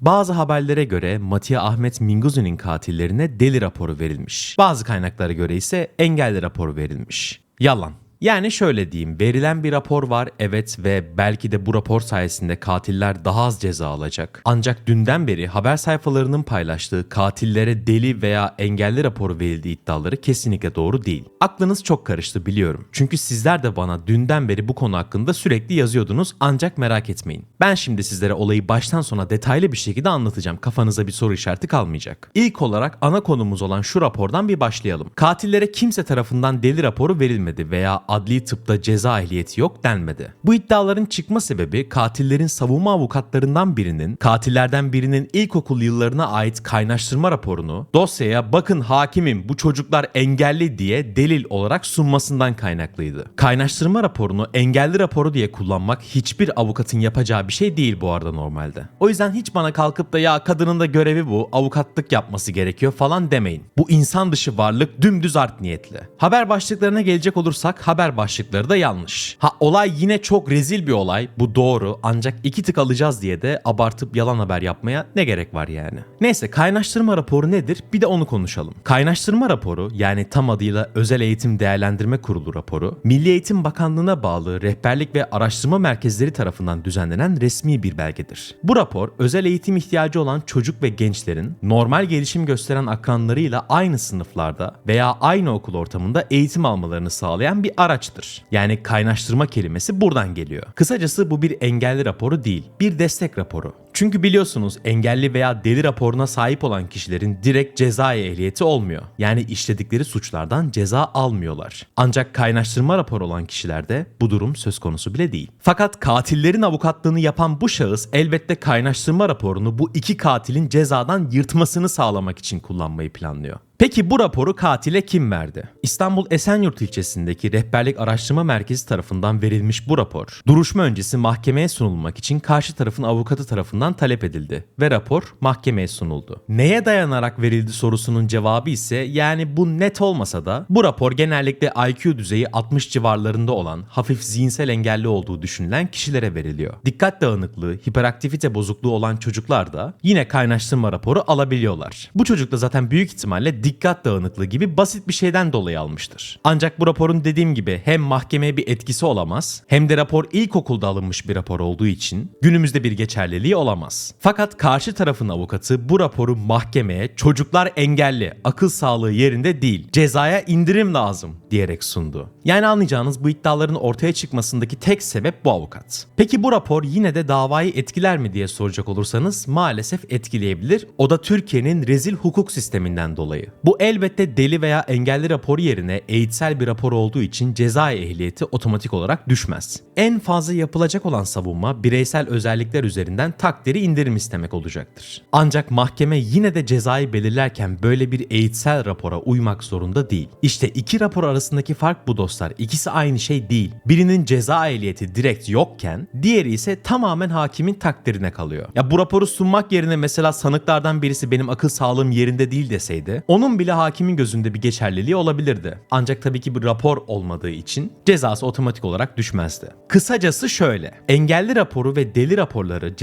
Bazı haberlere göre Matiye Ahmet Minguzi'nin katillerine deli raporu verilmiş. Bazı kaynaklara göre ise engelli raporu verilmiş. Yalan. Yani şöyle diyeyim, verilen bir rapor var evet ve belki de bu rapor sayesinde katiller daha az ceza alacak. Ancak dünden beri haber sayfalarının paylaştığı katillere deli veya engelli raporu verildiği iddiaları kesinlikle doğru değil. Aklınız çok karıştı biliyorum. Çünkü sizler de bana dünden beri bu konu hakkında sürekli yazıyordunuz ancak merak etmeyin. Ben şimdi sizlere olayı baştan sona detaylı bir şekilde anlatacağım. Kafanıza bir soru işareti kalmayacak. İlk olarak ana konumuz olan şu rapordan bir başlayalım. Katillere kimse tarafından deli raporu verilmedi veya adli tıpta ceza ehliyeti yok denmedi. Bu iddiaların çıkma sebebi katillerin savunma avukatlarından birinin katillerden birinin ilkokul yıllarına ait kaynaştırma raporunu dosyaya bakın hakimim bu çocuklar engelli diye delil olarak sunmasından kaynaklıydı. Kaynaştırma raporunu engelli raporu diye kullanmak hiçbir avukatın yapacağı bir şey değil bu arada normalde. O yüzden hiç bana kalkıp da ya kadının da görevi bu avukatlık yapması gerekiyor falan demeyin. Bu insan dışı varlık dümdüz art niyetli. Haber başlıklarına gelecek olursak haber başlıkları da yanlış. Ha olay yine çok rezil bir olay bu doğru ancak iki tık alacağız diye de abartıp yalan haber yapmaya ne gerek var yani. Neyse kaynaştırma raporu nedir bir de onu konuşalım. Kaynaştırma raporu yani tam adıyla Özel Eğitim Değerlendirme Kurulu raporu Milli Eğitim Bakanlığı'na bağlı rehberlik ve araştırma merkezleri tarafından düzenlenen resmi bir belgedir. Bu rapor özel eğitim ihtiyacı olan çocuk ve gençlerin normal gelişim gösteren akranlarıyla aynı sınıflarda veya aynı okul ortamında eğitim almalarını sağlayan bir araçtır. Yani kaynaştırma kelimesi buradan geliyor. Kısacası bu bir engelli raporu değil, bir destek raporu. Çünkü biliyorsunuz engelli veya deli raporuna sahip olan kişilerin direkt ceza ehliyeti olmuyor. Yani işledikleri suçlardan ceza almıyorlar. Ancak kaynaştırma raporu olan kişilerde bu durum söz konusu bile değil. Fakat katillerin avukatlığını yapan bu şahıs elbette kaynaştırma raporunu bu iki katilin cezadan yırtmasını sağlamak için kullanmayı planlıyor. Peki bu raporu katile kim verdi? İstanbul Esenyurt ilçesindeki Rehberlik Araştırma Merkezi tarafından verilmiş bu rapor, duruşma öncesi mahkemeye sunulmak için karşı tarafın avukatı tarafından talep edildi ve rapor mahkemeye sunuldu. Neye dayanarak verildi sorusunun cevabı ise yani bu net olmasa da bu rapor genellikle IQ düzeyi 60 civarlarında olan hafif zihinsel engelli olduğu düşünülen kişilere veriliyor. Dikkat dağınıklığı, hiperaktivite bozukluğu olan çocuklar da yine kaynaştırma raporu alabiliyorlar. Bu çocuk da zaten büyük ihtimalle dikkat dağınıklığı gibi basit bir şeyden dolayı almıştır. Ancak bu raporun dediğim gibi hem mahkemeye bir etkisi olamaz hem de rapor ilkokulda alınmış bir rapor olduğu için günümüzde bir geçerliliği olamaz. Fakat karşı tarafın avukatı bu raporu mahkemeye çocuklar engelli, akıl sağlığı yerinde değil, cezaya indirim lazım diyerek sundu. Yani anlayacağınız bu iddiaların ortaya çıkmasındaki tek sebep bu avukat. Peki bu rapor yine de davayı etkiler mi diye soracak olursanız maalesef etkileyebilir. O da Türkiye'nin rezil hukuk sisteminden dolayı. Bu elbette deli veya engelli raporu yerine eğitsel bir rapor olduğu için ceza ehliyeti otomatik olarak düşmez. En fazla yapılacak olan savunma bireysel özellikler üzerinden takdiri indirim istemek olacaktır. Ancak mahkeme yine de cezayı belirlerken böyle bir eğitsel rapora uymak zorunda değil. İşte iki rapor arasındaki fark bu dostlar. İkisi aynı şey değil. Birinin ceza ehliyeti direkt yokken diğeri ise tamamen hakimin takdirine kalıyor. Ya bu raporu sunmak yerine mesela sanıklardan birisi benim akıl sağlığım yerinde değil deseydi onun bile hakimin gözünde bir geçerliliği olabilirdi. Ancak tabii ki bir rapor olmadığı için cezası otomatik olarak düşmezdi. Kısacası şöyle. Engelli raporu ve deli raporları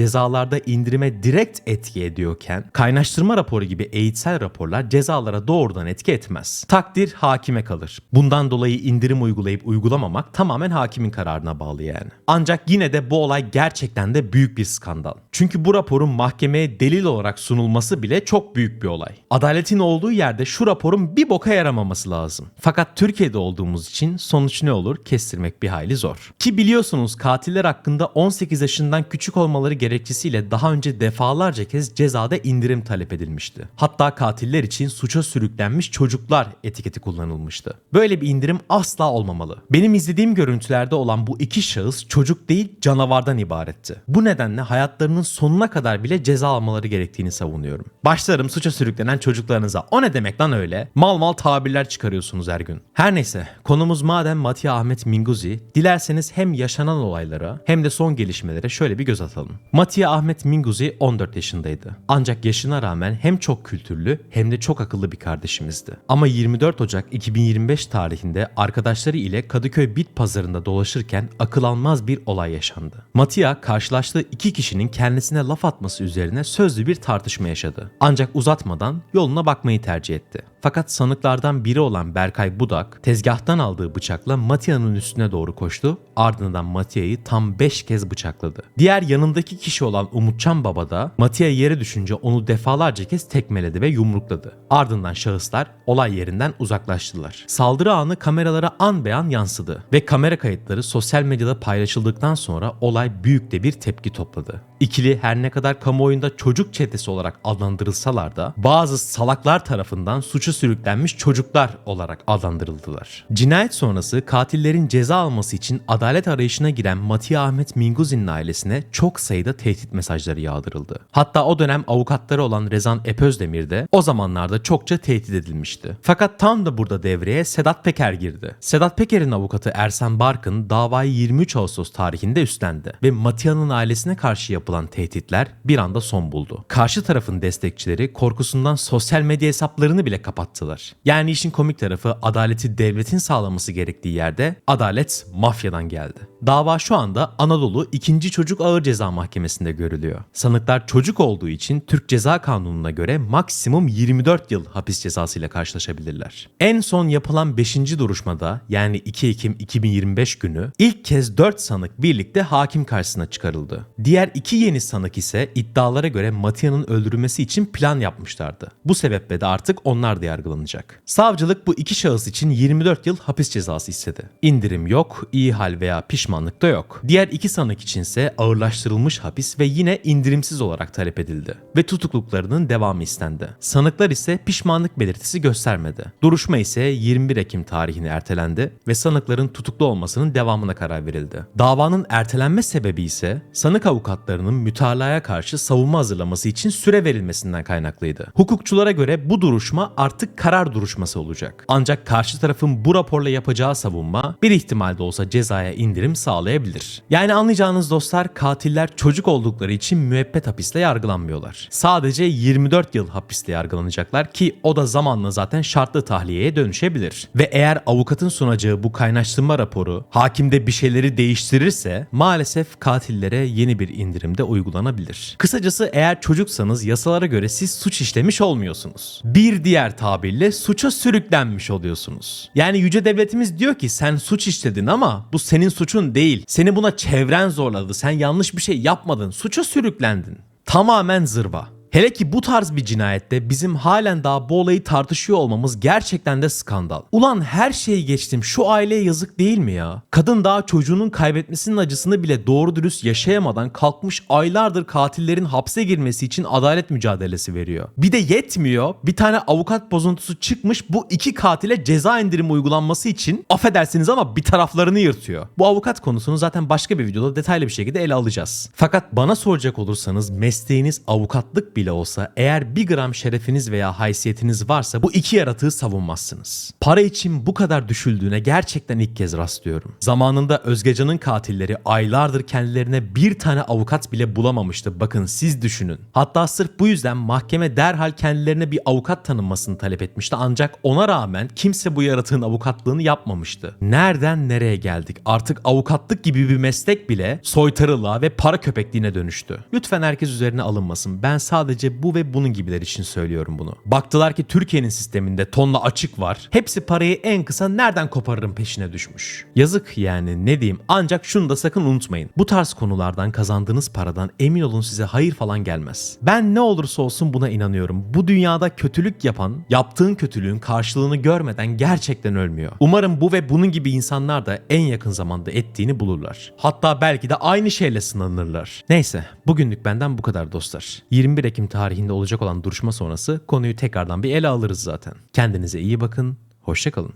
cezalarda indirime direkt etki ediyorken kaynaştırma raporu gibi eğitsel raporlar cezalara doğrudan etki etmez. Takdir hakime kalır. Bundan dolayı indirim uygulayıp uygulamamak tamamen hakimin kararına bağlı yani. Ancak yine de bu olay gerçekten de büyük bir skandal. Çünkü bu raporun mahkemeye delil olarak sunulması bile çok büyük bir olay. Adaletin olduğu yerde şu raporun bir boka yaramaması lazım. Fakat Türkiye'de olduğumuz için sonuç ne olur kestirmek bir hayli zor. Ki biliyorsunuz katiller hakkında 18 yaşından küçük olmaları gerekçesiyle daha önce defalarca kez cezada indirim talep edilmişti. Hatta katiller için suça sürüklenmiş çocuklar etiketi kullanılmıştı. Böyle bir indirim asla olmamalı. Benim izlediğim görüntülerde olan bu iki şahıs çocuk değil canavardan ibaretti. Bu nedenle hayatlarının sonuna kadar bile ceza almaları gerektiğini savunuyorum. Başlarım suça sürüklenen çocuklarınıza. O ne demek lan öyle? Mal mal tabirler çıkarıyorsunuz her gün. Her neyse konumuz madem Mattia Ahmet Minguzi, dilerseniz hem yaşanan olaylara hem de son gelişmelere şöyle bir göz atalım. Mattia Ahmet Minguzi 14 yaşındaydı. Ancak yaşına rağmen hem çok kültürlü hem de çok akıllı bir kardeşimizdi. Ama 24 Ocak 2025 tarihinde arkadaşları ile Kadıköy Bit Pazarında dolaşırken akıl almaz bir olay yaşandı. Mattia karşılaştığı iki kişinin kendisine laf atması üzerine sözlü bir tartışma yaşadı. Ancak uzatmadan yoluna bakmayı tercih etti. Fakat sanıklardan biri olan Berkay Budak tezgahtan aldığı bıçakla Matia'nın üstüne doğru koştu. Ardından Matia'yı tam 5 kez bıçakladı. Diğer yanındaki kişi olan Umutcan Baba da Matia yere düşünce onu defalarca kez tekmeledi ve yumrukladı. Ardından şahıslar olay yerinden uzaklaştılar. Saldırı anı kameralara an beyan yansıdı ve kamera kayıtları sosyal medyada paylaşıldıktan sonra olay büyük de bir tepki topladı. İkili her ne kadar kamuoyunda çocuk çetesi olarak adlandırılsalar da bazı salaklar tarafından suçu sürüklenmiş çocuklar olarak adlandırıldılar. Cinayet sonrası katillerin ceza alması için adalet arayışına giren Matia Ahmet Minguzi'nin ailesine çok sayıda tehdit mesajları yağdırıldı. Hatta o dönem avukatları olan Rezan Epözdemir de o zamanlarda çokça tehdit edilmişti. Fakat tam da burada devreye Sedat Peker girdi. Sedat Peker'in avukatı Ersan Barkın davayı 23 Ağustos tarihinde üstlendi ve Matia'nın ailesine karşı yapılan tehditler bir anda son buldu. Karşı tarafın destekçileri korkusundan sosyal medya hesaplarını bile kapattılar. Yani işin komik tarafı adaleti devletin sağlaması gerektiği yerde adalet mafyadan geldi. Dava şu anda Anadolu 2. Çocuk Ağır Ceza Mahkemesi'nde görülüyor. Sanıklar çocuk olduğu için Türk Ceza Kanunu'na göre maksimum 24 yıl hapis cezası ile karşılaşabilirler. En son yapılan 5. duruşmada yani 2 Ekim 2025 günü ilk kez 4 sanık birlikte hakim karşısına çıkarıldı. Diğer iki yeni sanık ise iddialara göre Matia'nın öldürülmesi için plan yapmışlardı. Bu sebeple de artık onlar da yargılanacak. Savcılık bu iki şahıs için 24 yıl hapis cezası istedi. İndirim yok, iyi hal veya pişmanlık da yok. Diğer iki sanık içinse ağırlaştırılmış hapis ve yine indirimsiz olarak talep edildi. Ve tutukluklarının devamı istendi. Sanıklar ise pişmanlık belirtisi göstermedi. Duruşma ise 21 Ekim tarihine ertelendi ve sanıkların tutuklu olmasının devamına karar verildi. Davanın ertelenme sebebi ise sanık avukatlarının mütalaya karşı savunma hazırlaması için süre verilmesinden kaynaklıydı. Hukukçulara göre bu duruşma artık karar duruşması olacak. Ancak karşı tarafın bu raporla yapacağı savunma bir ihtimalde olsa cezaya indirim sağlayabilir. Yani anlayacağınız dostlar katiller çocuk oldukları için müebbet hapisle yargılanmıyorlar. Sadece 24 yıl hapisle yargılanacaklar ki o da zamanla zaten şartlı tahliyeye dönüşebilir. Ve eğer avukatın sunacağı bu kaynaştırma raporu hakimde bir şeyleri değiştirirse maalesef katillere yeni bir indirimde uygulanabilir. Kısacası eğer çocuksanız yasalara göre siz suç işlemiş olmuyorsunuz. Bir diğer tabirle suça sürüklenmiş oluyorsunuz. Yani yüce devletimiz diyor ki sen suç işledin ama bu senin suçun değil. Seni buna çevren zorladı. Sen yanlış bir şey yapmadın. Suça sürüklendin. Tamamen zırva. Hele ki bu tarz bir cinayette bizim halen daha bu olayı tartışıyor olmamız gerçekten de skandal. Ulan her şeyi geçtim şu aileye yazık değil mi ya? Kadın daha çocuğunun kaybetmesinin acısını bile doğru dürüst yaşayamadan kalkmış aylardır katillerin hapse girmesi için adalet mücadelesi veriyor. Bir de yetmiyor bir tane avukat bozuntusu çıkmış bu iki katile ceza indirimi uygulanması için affedersiniz ama bir taraflarını yırtıyor. Bu avukat konusunu zaten başka bir videoda detaylı bir şekilde ele alacağız. Fakat bana soracak olursanız mesleğiniz avukatlık bile olsa eğer bir gram şerefiniz veya haysiyetiniz varsa bu iki yaratığı savunmazsınız. Para için bu kadar düşüldüğüne gerçekten ilk kez rastlıyorum. Zamanında Özgecan'ın katilleri aylardır kendilerine bir tane avukat bile bulamamıştı. Bakın siz düşünün. Hatta sırf bu yüzden mahkeme derhal kendilerine bir avukat tanınmasını talep etmişti. Ancak ona rağmen kimse bu yaratığın avukatlığını yapmamıştı. Nereden nereye geldik? Artık avukatlık gibi bir meslek bile soytarılığa ve para köpekliğine dönüştü. Lütfen herkes üzerine alınmasın. Ben sadece bu ve bunun gibiler için söylüyorum bunu. Baktılar ki Türkiye'nin sisteminde tonla açık var. Hepsi parayı en kısa nereden koparırım peşine düşmüş. Yazık yani ne diyeyim ancak şunu da sakın unutmayın. Bu tarz konulardan kazandığınız paradan emin olun size hayır falan gelmez. Ben ne olursa olsun buna inanıyorum. Bu dünyada kötülük yapan, yaptığın kötülüğün karşılığını görmeden gerçekten ölmüyor. Umarım bu ve bunun gibi insanlar da en yakın zamanda ettiğini bulurlar. Hatta belki de aynı şeyle sınanırlar. Neyse bugünlük benden bu kadar dostlar. 21 Ekim tarihinde olacak olan duruşma sonrası konuyu tekrardan bir ele alırız zaten. Kendinize iyi bakın, hoşçakalın.